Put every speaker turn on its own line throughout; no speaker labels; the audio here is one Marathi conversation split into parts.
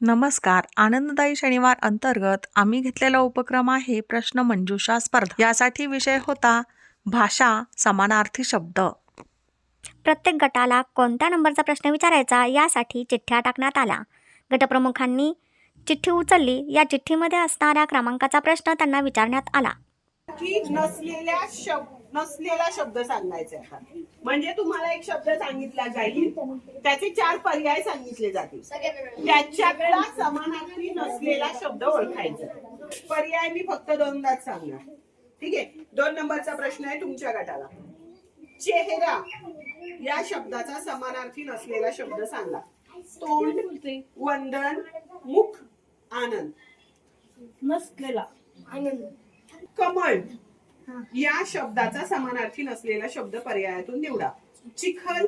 नमस्कार. आनंददायी शनिवार अंतर्गत आम्ही घेतलेला उपक्रम आहे प्रश्न मंजुषा स्पर्धा. यासाठी विषय होता भाषा समानार्थी शब्द.
प्रत्येक गटाला कोणत्या नंबरचा प्रश्न विचारायचा यासाठी चिठ्ठ्या टाकण्यात आल्या. गटप्रमुखांनी चिठ्ठी उचलली. या चिठ्ठीमध्ये असणाऱ्या क्रमांकाचा प्रश्न त्यांना विचारण्यात आला.
नसलेल्या शब्द नसलेला शब्द सांगायचा आता. म्हणजे तुम्हाला एक शब्द सांगितला जाईल. त्याचे चार पर्याय सांगितले जातील. त्याच्यातला समानार्थी नसलेला शब्द ओळखायचा पर्याय मी फक्त दोनदाच सांगणार. ठीक आहे? दोन नंबरचा प्रश्न आहे तुमच्या गटाला. चेहरा या शब्दाचा समानार्थी नसलेला शब्द सांगा. तोंड वंदन मुख आनंद.
नसलेला.
कमळ. या शब्दाचा समानार्थी नसलेला शब्द पर्यायातून निवडा. चिखल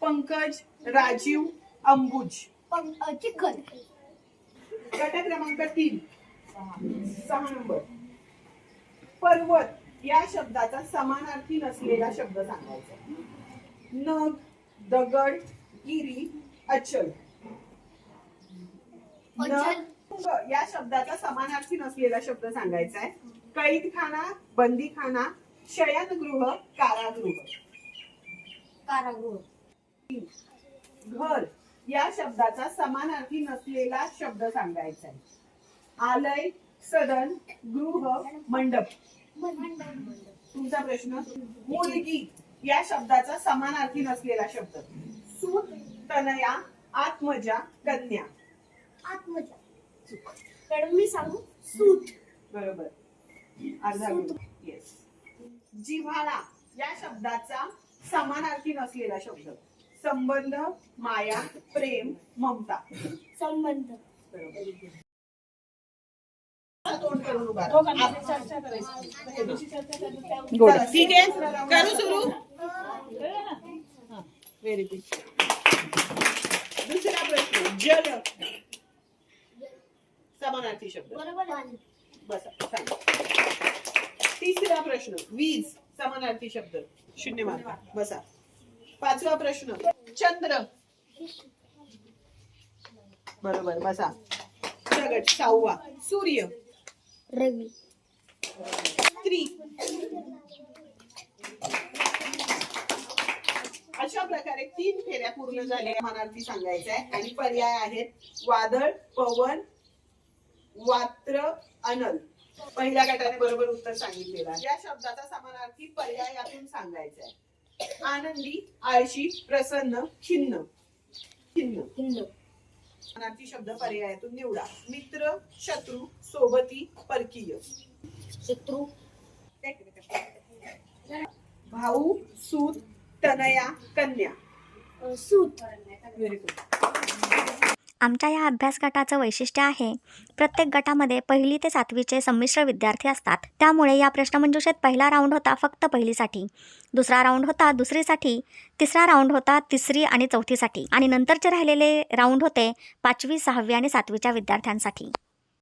पंकज राजीव अंबुज.
चिकन
गट क्रमांक तीन. सहा नंबर. पर्वत या शब्दाचा समानार्थी नसलेला शब्द सांगायचा. नग दगड गिरी अचल. नग या शब्दाचा समानार्थी नसलेला शब्द सांगायचा आहे. कैदखाना बंदीखाना शयनगृह कारागृह.
कारागृह.
घर या शब्दाचा समानार्थी नसलेला शब्द सांगायचा आहे. आलय सदन गृह मंडप. तुमचा प्रश्न? मुलगी या शब्दाचा समानार्थी नसलेला शब्द. सूत तनया आत्मजा कन्या.
आत्मजा. मी सांगू? सूत.
बरोबर. अर्धा येस जिव्हाळा या शब्दाचा समानार्थी नसलेला शब्द. संबंध माया प्रेम ममता.
संबंध.
चला, ठीक आहे. करू सुरू? व्हेरी गुड दुसरा प्रश्न. जल. समानार्थी शब्द.
बरोबर
बसा. प्रश्न. वीज समानार्थी शब्द. शून्य मार्क बसा. पाचवा प्रश्न. चंद्र. बरोबर बसा. प्रगट. सहावा. सूर्य.
रवी.
स्त्री अशा प्रकारे तीन फेऱ्या पूर्ण झाल्या समानार्थी सांगायचं आहे आणि पर्याय आहेत वादळ पवन वात्र अनल. पहिल्या गटाने बरोबर उत्तर सांगितलेलं आहे. या शब्दाचा समानार्थी पर्यायातून सांगायचा आहे. आनंदी आळशी प्रसन्न खिन्न. खिन्न.
हिंद
समानार्थी शब्द पर्यायातून निवडा. मित्र शत्रू सोबती परकीय.
शत्रू.
भाऊ सूत तनया कन्या.
सूत.
व्हेरी गुड
आमच्या या अभ्यास गटाचं वैशिष्ट्य आहे. प्रत्येक गटामध्ये पहिली ते सातवीचे संमिश्र विद्यार्थी असतात. त्यामुळे या प्रश्नमंजुषेत पहिला राऊंड होता फक्त पहिलीसाठी. दुसरा राऊंड होता दुसरीसाठी. तिसरा राऊंड होता तिसरी आणि चौथीसाठी. आणि नंतरचे राहिलेले राऊंड होते पाचवी सहावी आणि सातवीच्या विद्यार्थ्यांसाठी.